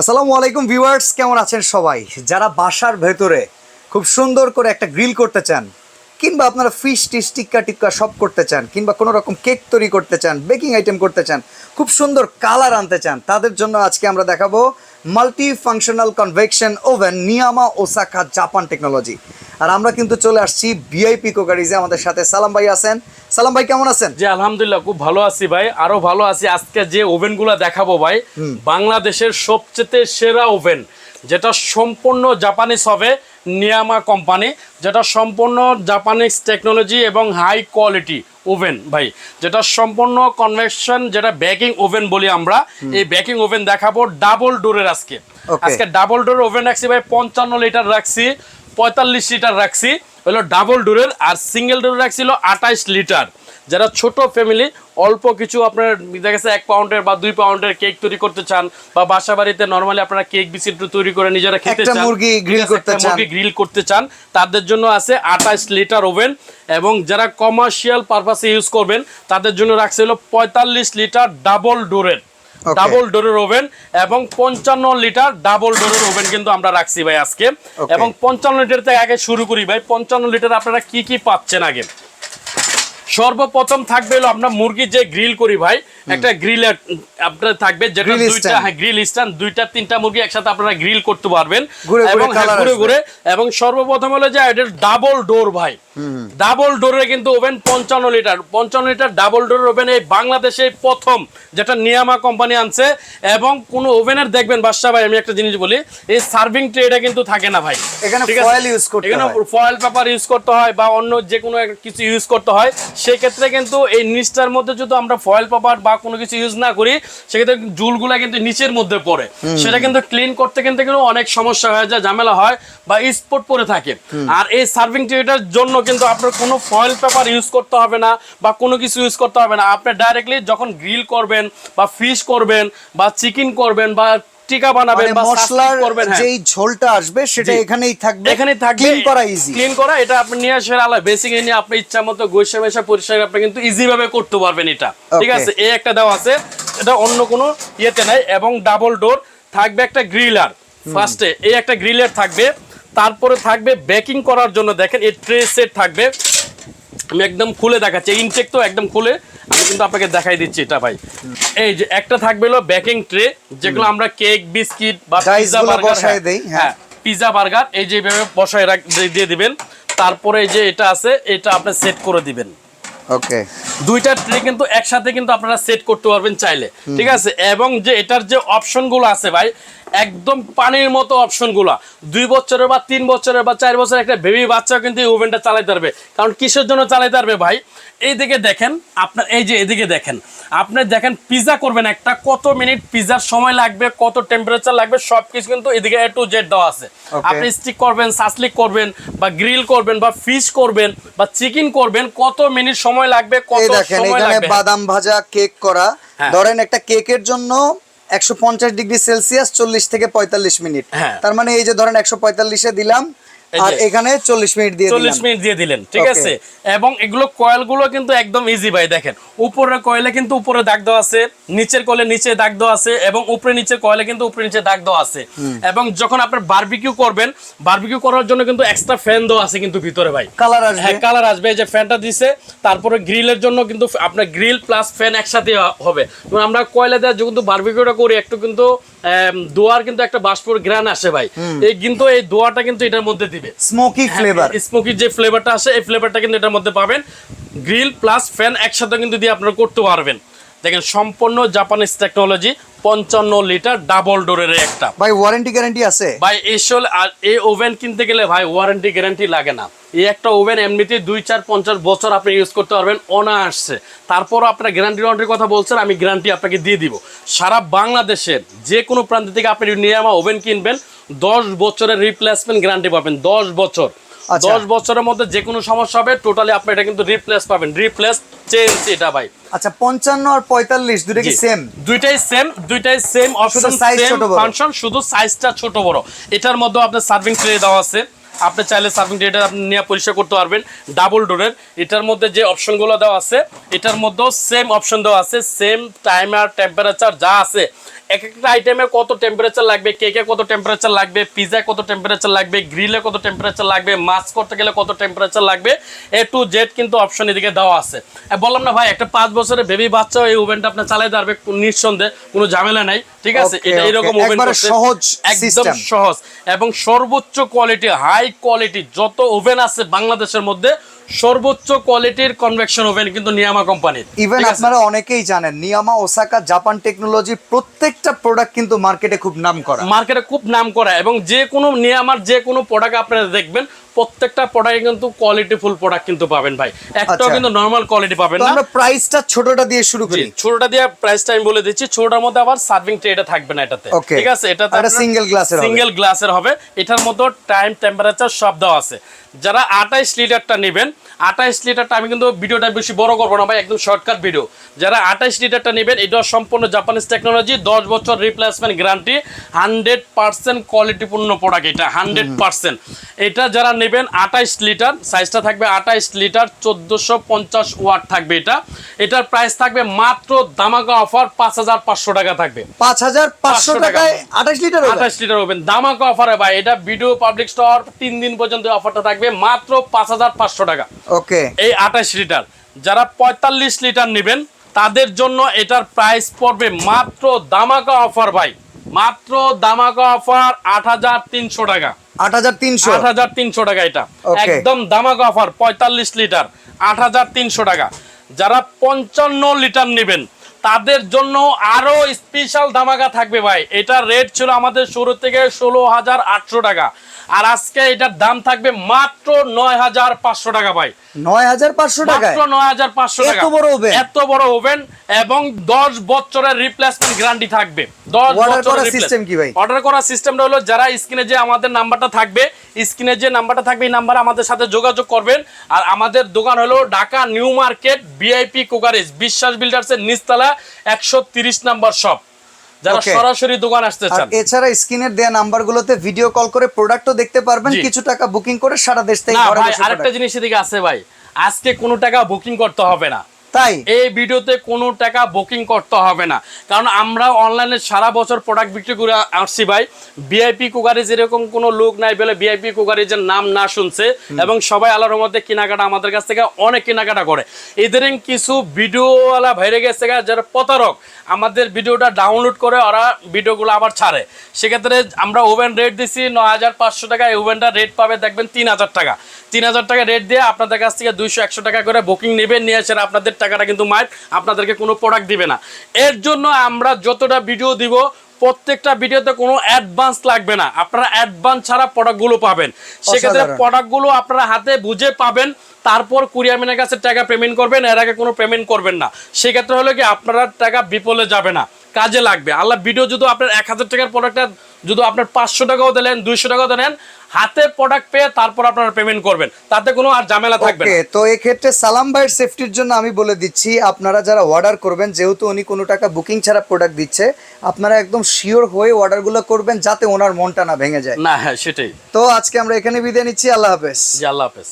আসসালামু আলাইকুম ভিউয়ার্স, কেমন আছেন সবাই? যারা বাসার ভেতরে খুব সুন্দর করে একটা গ্রিল করতে চান, কিংবা আপনারা ফিশ, টিস, টিক্কা টিক্কা সব করতে চান, কিংবা কোনো রকম কেক তৈরি করতে চান, বেকিং আইটেম করতে চান, খুব সুন্দর কালার আনতে চান, তাদের জন্য আজকে আমরা দেখাবো multifunctional convection oven Niyama Osaka Japan technology আর আমরা কিন্তু চলে আসছি ভিআইপি কোকারিজে আমাদের সাথে সালাম ভাই আছেন। সালাম ভাই কেমন আছেন? জি আলহামদুলিল্লাহ খুব ভালো আছি ভাই। আরও ভালো আছি। আজকে যে ওভেনগুলো দেখাবো ভাই বাংলাদেশের সবচেয়ে সেরা ওভেন যেটা সম্পূর্ণ জাপানিজ হবে নিয়ামা কোম্পানি যেটা সম্পূর্ণ জাপানিজ টেকনোলজি এবং হাই কোয়ালিটি ওভেন ভাই যেটা সম্পূর্ণ কনভেকশন যেটা বেকিং ওভেন বলি আমরা এই বেকিং ওভেন দেখাবো ডাবল ডোরের আজকে। আজকে ডাবল ডোর ওভেন রাখছি ভাই পঞ্চান্ন লিটার রাখছি। পঁয়তাল্লিশ লিটার রাখছি হলো ডাবল ডোরের আর সিঙ্গেল ডোর রাখছিল আঠাইশ লিটার যারা ছোট ফ্যামিলি অল্প কিছু আপনার দেখা গেছে এক পাউন্ডের বা দুই পাউন্ডের কেক তৈরি করতে চান বা বাসা বাড়িতে নর্মালি আপনারা কেক বিচিত্র তৈরি করে নিজেরা খেতে চান মুরগি আছে, করতে চান। মুরগি গ্রিল করতে চান তাদের জন্য আছে আঠাইশ লিটার ওভেন এবং যারা কমার্শিয়াল পারপাসে ইউজ করবেন তাদের জন্য রাখছে হলো পঁয়তাল্লিশ লিটার ডাবল ডোরের. ডাবল ডোরের ওভেন এবং পঞ্চান্ন লিটার ডাবল ডোরের ওভেন কিন্তু আমরা রাখছি ভাই আজকে। এবং পঞ্চান্ন লিটার থেকে আগে শুরু করি ভাই। পঞ্চান্ন লিটার আপনারা কি কি পাচ্ছেন আগে? সর্বপ্রথম থাকবে হলো আপনার মুরগির যে গ্রিল করি ভাই একটা গ্রিল আপনার থাকবে যেটা দুইটা হ্যাঁ গ্রিল স্ট্যান্ড দুইটা তিনটা মুরগি একসাথে আপনারা গ্রিল করতে পারবেন। এবং হ্যাঁ, ঘুরে ঘুরে। এবং সর্বপ্রথম হলো যে এটা ডাবল ডোর ভাই। ডাবল ডোরের কিন্তু ওভেন পঞ্চান্ন লিটার পঞ্চান্ন লিটার ডাবল ডোরের ওভেন এই বাংলাদেশে প্রথম যেটা নিয়ামা কোম্পানি আনছে। এবং কোন ওভেনের দেখবেন বাদশা ভাই আমি একটা জিনিস বলি এই সার্ভিং ট্রেটা কিন্তু থাকে না ভাই। এখানে foil use করতে এখানে ফয়েল পেপার ইউজ করতে হয় বা অন্য যে কোনো কিছু ইউজ করতে হয়। সেক্ষেত্রে কিন্তু এই নিচটার মধ্যে যদি আমরা ফয়েল পেপার বা কোনো কিছু ইউজ না করি সেক্ষেত্রে জুলগুলা কিন্তু নিচের মধ্যে পড়ে। সেটা কিন্তু ক্লিন করতে কিন্তু কিন্তু অনেক সমস্যা হয়ে যায় ঝামেলা হয় বা স্পট পরে থাকে। আর এই সার্ভিং ট্রেটার জন্য কিন্তু আপনার কোনো ফয়েল পেপার ইউজ করতে হবে না বা কোনো কিছু ইউজ করতে হবে না। আপনি ডাইরেক্টলি যখন গ্রিল করবেন বা ফিশ করবেন বা চিকেন করবেন বা টিকা বানাবেন মানে বা মশলার করবেন হ্যাঁ। যেই ঝোলটা আসবে সেটা এখানেই থাকবে। এখানে থাকবে। ক্লিন করা ইজি ক্লিন করা এটা আপনি নিয়ে আলাদা। বেসিক নিয়ে আপনি ইচ্ছা মতো গৈসা মেশা পরিষ্কার আপনি কিন্তু ইজি ভাবে করতে পারবেন এটা। ঠিক আছে? এই একটা আছে। এটা অন্য কোনো ইয়েতে নাই এবং ডাবল ডোর থাকবে একটা গ্রিলার ফার্স্টে এই একটা গ্রিলার থাকবে। তারপরে থাকবে বেকিং করার জন্য দেখেন এই ট্রে সেট থাকবে। আমি একদম খুলে দেখাচ্ছি। ইনটেক তো একদম খুলে আমি কিন্তু আপনাকে দেখাই দিচ্ছি এটা ভাই। এই যে একটা থাকবে হলো বেকিং ট্রে যেগুলো আমরা কেক বিস্কিট বা গুলো বার্গার বসায় দেই, হ্যাঁ। হ্যাঁ পিৎজা বার্গার এই যে এইভাবে বসায় রাখ দিয়ে- দিবেন। তারপরে এই যে এটা আছে এটা আপনি সেট করে দিবেন। ওকে দুইটা ট্রে কিন্তু একসাথে কিন্তু আপনারা সেট করতে পারবেন চাইলে। ঠিক আছে? এবং যে এটার যে অপশনগুলো আছে ভাই একদম পানির মতো অপশনগুলো। দুই বছরের বা তিন বছরের বা চার বছরের একটা বেবি বাচ্চা কিন্তু এই ওভেনটা চালাতে পারবে। কারণ কিসের জন্য চালাতে পারবে ভাই? এইদিকে দেখেন আপনার এই যে এদিকে দেখেন আপনি দেখেন পিজা করবেন একটা কত মিনিট পিজার সময় লাগবে কত টেম্পারেচার লাগবে সব কিছু কিন্তু এদিকে এ টু জেড দেওয়া আছে। আপনি স্টিক করবেন সাসলিক করবেন বা গ্রিল করবেন বা ফিশ করবেন বা চিকেন করবেন কত মিনিট সময় লাগবে কত সময় লাগবে? বাদাম ভাজা কেক করা। হ্যাঁ। ধরেন একটা কেকের জন্য একশো পঞ্চাশ ডিগ্রি সেলসিয়াস চল্লিশ থেকে পঁয়তাল্লিশ মিনিট হ্যাঁ। তার মানে এই যে ধরেন একশো পঁয়তাল্লিশে দিলাম আর। এখানে চল্লিশ মিনিট দিয়ে চল্লিশ দিলাম মিনিট দিয়ে দিলেন ঠিক আছে? এবং এগুলো কয়েলগুলো কিন্তু একদম ইজি ভাই দেখেন। উপরের কয়েলে কিন্তু উপরে দাগ দেওয়া আছে নিচের কয়েলে নিচে দাগ দেওয়া আছে এবং উপরে কয়েলে কিন্তু উপরে নিচে দাগ দেওয়া আছে। এবং যখন আপনার বারবিকিউ করবেন বারবিকিউ করার জন্য কিন্তু এক্সট্রা ফ্যান দেওয়া আছে কিন্তু ভিতরে ভাই। কালার আসবে। হ্যাঁ কালার আসবে এই যে ফ্যানটা দিছে তারপরে গ্রিলের জন্য কিন্তু আপনার গ্রিল প্লাস ফ্যান একসাথে হবে। আমরা কয়লা দেওয়া কিন্তু বারবিকিউটা করি একটু কিন্তু দোয়ার কিন্তু একটা বাষ্পর গ্রান আসে ভাই। এই কিন্তু এই দোয়াটা কিন্তু এটার মধ্যে দিবে। স্মোকি ফ্লেভার স্মোকি যে ফ্লেভারটা আসে এই ফ্লেভারটা কিন্তু এটার মধ্যে পাবেন। গ্রিল প্লাস ফ্যান একসাথে কিন্তু দিয়ে আপনারা করতে পারবেন। দেখেন সম্পূর্ণ জাপানিজ টেকনোলজি পঞ্চান্ন লিটার ডাবল ডোরের একটা। ভাই ওয়ারেন্টি গ্যারান্টি আছে? ভাই এসল আর এই ওভেন কিনতে গেলে ভাই ওয়ারেন্টি গ্যারান্টি লাগে না। এই একটা ওভেন এমনিতে দুই চার পঞ্চাশ বছর আপনি ইউজ করতে পারবেন অনায়াসে। তারপরও আপনার গ্যারান্টি ওয়ারেন্টির কথা বলছেন আমি গ্যারান্টি আপনাকে দিয়ে দিব। সারা বাংলাদেশের যে কোনো প্রান্ত থেকে আপনি নিয়ে আমার ওভেন কিনবেন দশ বছরের রিপ্লেসমেন্ট গ্যারান্টি পাবেন দশ বছর। আচ্ছা। দশ বছরের মধ্যে যে কোনো সমস্যা হবে টোটালি আপনি এটা কিন্তু রিপ্লেস পাবেন। রিপ্লেস চেঞ্জ এটা ভাই। আচ্ছা পঞ্চান্ন আর পঁয়তাল্লিশ দুটো কি সেম দুইটাই সেম দুইটাই সেম অপশন size ছোট বড়। ফাংশন শুধু সাইজটা ছোট বড়। এটার মধ্যে আপনার সার্ভিং ট্রে দেওয়া আছে। আপনি চাইলে সার্ভিং ট্রেটা আপনি নিয়ে পরিষ্কার করতে পারবেন। ডাবল ডোরের এটার মধ্যে যে অপশনগুলো দেওয়া আছে এটার মধ্যেও সেম অপশন দেওয়া আছে সেম টাইমার টেম্পারেচার যা আছে। এক একটা আইটেমে কত টেম্পারেচার লাগবে কেকে কত টেম্পারেচার লাগবে পিজায় কত টেম্পারেচার লাগবে গ্রিলে কত টেম্পারেচার লাগবে মাছ করতে গেলে কত টেম্পারেচার লাগবে এ টু জেড কিন্তু অপশন এদিকে দেওয়া আছে। বললাম না ভাই একটা পাঁচ বছরের বেবি বাচ্চা এই ওভেনটা আপনি চালাতে পারবে নিঃসন্দেহে কোনো ঝামেলা নাই ঠিক আছে? এটা এরকম ওভেন সহজ একদম সহজ। এবং সর্বোচ্চ কোয়ালিটি হাই কোয়ালিটি যত ওভেন আছে বাংলাদেশের মধ্যে সর্বোচ্চ কোয়ালিটির কনভেকশন ওভেন কিন্তু নিয়ামা কোম্পানি ইভেন আপনারা অনেকেই জানেন নিয়ামা ওসাকা জাপান টেকনোলজি প্রত্যেকটা প্রোডাক্ট কিন্তু মার্কেটে খুব নাম করা মার্কেটে খুব নাম করা এবং যে কোনো নিয়ামার যে কোনো প্রোডাক্ট আপনারা দেখবেন প্রত্যেকটা প্রোডাক্টে কিন্তু কোয়ালিটি ফুল প্রোডাক্ট কিন্তু পাবেন ভাই। একটাও আচ্ছা। কিন্তু নর্মাল কোয়ালিটি পাবেন না। আমরা প্রাইসটা ছোটটা দিয়ে শুরু করি। ছোটটা দিয়ে প্রাইসটা আমি বলে দিচ্ছি। ছোটটার মধ্যে আবার সার্ভিং ট্রেটা থাকবে না এটাতে। ঠিক আছে? এটা single হবে। সিঙ্গেল গ্লাসের হবে। এটার মধ্যে টাইম টেম্পারেচার সব দেওয়া আছে। যারা আঠাইশ লিটারটা নেবেন আঠাইশ লিটারটা আমি কিন্তু ভিডিওটা বেশি বড় করব না ভাই একদম শর্টকাট ভিডিও যারা আঠাইশ লিটারটা নেবেন এটা সম্পূর্ণ জাপানিজ টেকনোলজি দশ বছর রিপ্লেসমেন্ট গ্যারান্টি হান্ড্রেড পার্সেন্ট কোয়ালিটিপূর্ণ প্রোডাক্ট এটা হান্ড্রেড পার্সেন্ট এটা যারা নেবেন আঠাইশ লিটার সাইজটা থাকবে আঠাইশ লিটার চোদ্দোশো পঞ্চাশ ওয়াট থাকবে এটা। এটার প্রাইস থাকবে মাত্র দামাকা অফার পাঁচ হাজার পাঁচশো টাকা থাকবে। পাঁচ হাজার পাঁচশো টাকায় আঠাশ লিটার আঠাশ লিটার ওভেন দামাকা অফারে ভাই এটা ভিডিও পাবলিক স্টোর তিন দিন পর্যন্ত অফারটা থাকবে মাত্র পাঁচ হাজার পাঁচশো টাকা। ওকে। এই আঠাশ লিটার যারা পঁয়তাল্লিশ লিটার নেবেন তাদের জন্য এটার প্রাইস পড়বে মাত্র দামাকা অফার ভাই। মাত্র দামাকা অফার আট হাজার তিনশো টাকা। আট হাজার তিনশো। আট হাজার তিনশো টাকা এটা। একদম দামাকা অফার পঁয়তাল্লিশ লিটার। আট হাজার তিনশো টাকা। যারা পঞ্চান্ন লিটার নেবেন তাদের জন্য আরও স্পেশাল দামাকা থাকবে ভাই। এটার রেট ছিল আমাদের শুরু থেকে ষোলো হাজার আটশো টাকা। আর আজকে এটার দাম থাকবে মাত্র নয় হাজার পাঁচশো টাকা ভাই। নয় হাজার পাঁচশো মাত্র নয় হাজার পাঁচশো টাকা। বড়? এত বড় ওভেন এবং দশ বছরের রিপ্লেসমেন্ট গ্যারান্টি থাকবে। দশ বছরের কি ভাই? অর্ডার করার সিস্টেমটা হলো যারা স্ক্রিনে যে আমাদের নাম্বারটা থাকবে স্ক্রিনে যে নাম্বারটা থাকবে এই নাম্বারে আমাদের সাথে যোগাযোগ করবেন। আর আমাদের দোকান হলো ঢাকা নিউ মার্কেট বিআইপি কোকারেজ বিশ্বাস বিল্ডার্সের নিচতলা একশো তিরিশ নাম্বার শপ। যারা সরাসরি দোকান আসতে আর চান। এছাড়া স্ক্রিনের দেয়া নাম্বারগুলোতে ভিডিও কল করে প্রোডাক্টও দেখতে পারবেন। কিছু টাকা বুকিং করে সারা দেশ থেকে আরেকটা জিনিস এদিকে আছে ভাই। আজকে কোনো টাকা বুকিং করতে হবে না। তাই? এই ভিডিওতে কোনো টাকা বুকিং করতে হবে না। কারণ আমরা অনলাইনে সারা বছর প্রোডাক্ট বিক্রি করে আসছি ভাই। ভিআইপি কুকারিজ এরকম কোনো লোক নাই বলে ভিআইপি কুকারিজের নাম না শুনছে এবং সবাই আল্লাহর মধ্যে কেনাকাটা আমাদের কাছ থেকে অনেক কেনাকাটা করে। এদের কিছু ভিডিওওয়ালা ভাইরে গেছে যারা প্রতারক। আমাদের ভিডিওটা ডাউনলোড করে ওরা ভিডিওগুলো আবার ছাড়ে। সেক্ষেত্রে আমরা ওভেন রেট দিছি ন হাজার পাঁচশো টাকা। এই ওভেনটা রেট পাবে দেখবেন তিন হাজার টাকা। তিন হাজার টাকা রেট দিয়ে আপনাদের কাছ থেকে দুইশো একশো টাকা করে বুকিং নেবেন নিয়ে আসেন আপনাদের টাকাটা কিন্তু মায়ের আপনাদেরকে কোনো প্রোডাক্ট দিবে না। এর জন্য আমরা যতটা ভিডিও দিব প্রত্যেকটা ভিডিওতে কোনো অ্যাডভান্স লাগবে না। আপনারা অ্যাডভান্স ছাড়া প্রোডাক্টগুলো পাবেন। সেক্ষেত্রে প্রোডাক্টগুলো আপনারা হাতে বুঝে পাবেন তারপর কুরিয়ামিনের কাছে টাকা পেমেন্ট করবেন এর আগে কোনো পেমেন্ট করবেন না। সেক্ষেত্রে হলো কি আপনারা টাকা বিপলে যাবে না কাজে লাগবে। আল্লাহ ভিডিও যদি আপনার এক হাজার টাকার প্রোডাক্টটা যদি আপনার পাঁচশো টাকাও দিলেন দুইশো টাকাও দিলেন হাতে প্রোডাক্ট পেয়ে তারপর আপনারা পেমেন্ট করবেন। তাতে কোনো আর ঝামেলা থাকবে না। তো এক্ষেত্রে সালাম ভাইয়ের সেফটির জন্য আমি বলে দিচ্ছি আপনারা যারা অর্ডার করবেন যেহেতু উনি কোনো টাকা বুকিং ছাড়া প্রোডাক্ট দিচ্ছে আপনারা একদম শিওর হয়ে অর্ডারগুলো করবেন যাতে ওনার মনটা না ভেঙে যায়। না হ্যাঁ সেটাই। তো আজকে আমরা এখানে বিদায় নিচ্ছি আল্লাহ হাফেজ। জি আল্লাহ হাফেজ।